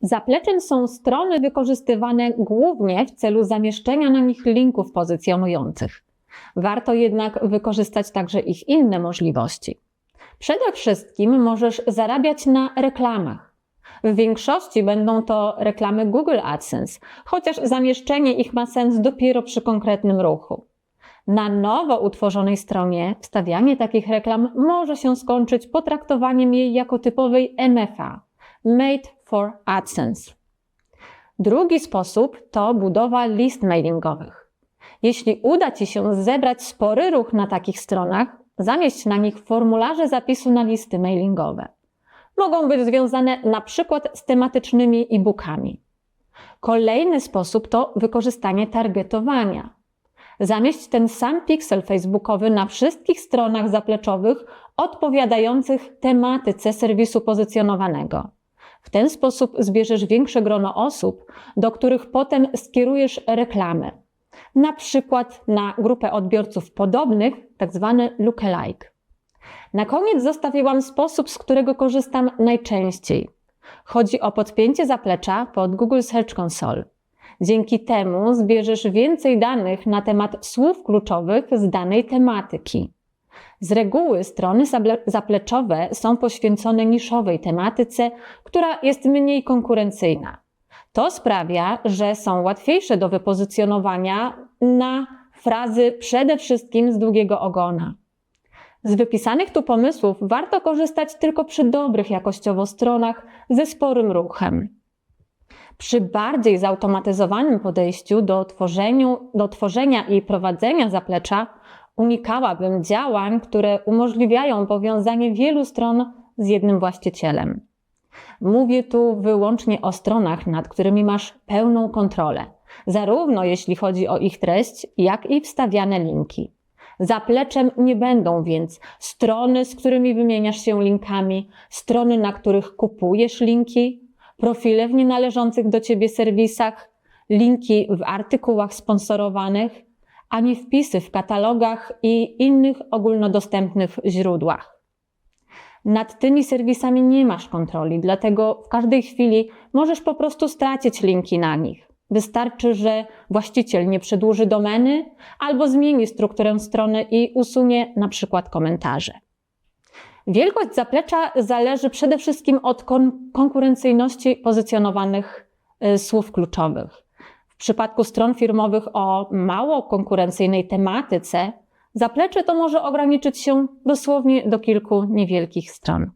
Zapleczem są strony wykorzystywane głównie w celu zamieszczenia na nich linków pozycjonujących. Warto jednak wykorzystać także ich inne możliwości. Przede wszystkim możesz zarabiać na reklamach. W większości będą to reklamy Google AdSense, chociaż zamieszczenie ich ma sens dopiero przy konkretnym ruchu. Na nowo utworzonej stronie wstawianie takich reklam może się skończyć potraktowaniem jej jako typowej MFA Made for AdSense. Drugi sposób to budowa list mailingowych. Jeśli uda Ci się zebrać spory ruch na takich stronach, zamieść na nich formularze zapisu na listy mailingowe. Mogą być związane na przykład z tematycznymi e-bookami. Kolejny sposób to wykorzystanie targetowania. Zamieść ten sam piksel facebookowy na wszystkich stronach zapleczowych odpowiadających tematyce serwisu pozycjonowanego. W ten sposób zbierzesz większe grono osób, do których potem skierujesz reklamy. Na przykład na grupę odbiorców podobnych, tak lookalike. Na koniec zostawiłam sposób, z którego korzystam najczęściej. Chodzi o podpięcie zaplecza pod Google Search Console. Dzięki temu zbierzesz więcej danych na temat słów kluczowych z danej tematyki. Z reguły strony zapleczowe są poświęcone niszowej tematyce, która jest mniej konkurencyjna. To sprawia, że są łatwiejsze do wypozycjonowania na frazy przede wszystkim z długiego ogona. Z wypisanych tu pomysłów warto korzystać tylko przy dobrych jakościowo stronach ze sporym ruchem. Przy bardziej zautomatyzowanym podejściu do, do tworzenia i prowadzenia zaplecza unikałabym działań, które umożliwiają powiązanie wielu stron z jednym właścicielem. Mówię tu wyłącznie o stronach, nad którymi masz pełną kontrolę, zarówno jeśli chodzi o ich treść, jak i wstawiane linki. Zapleczem nie będą więc strony, z którymi wymieniasz się linkami, strony, na których kupujesz linki, profile w nienależących do ciebie serwisach, linki w artykułach sponsorowanych, ani wpisy w katalogach i innych ogólnodostępnych źródłach. Nad tymi serwisami nie masz kontroli, dlatego w każdej chwili możesz po prostu stracić linki na nich. Wystarczy, że właściciel nie przedłuży domeny albo zmieni strukturę strony i usunie na przykład komentarze. Wielkość zaplecza zależy przede wszystkim od kon konkurencyjności pozycjonowanych y, słów kluczowych. W przypadku stron firmowych o mało konkurencyjnej tematyce, zaplecze to może ograniczyć się dosłownie do kilku niewielkich stron.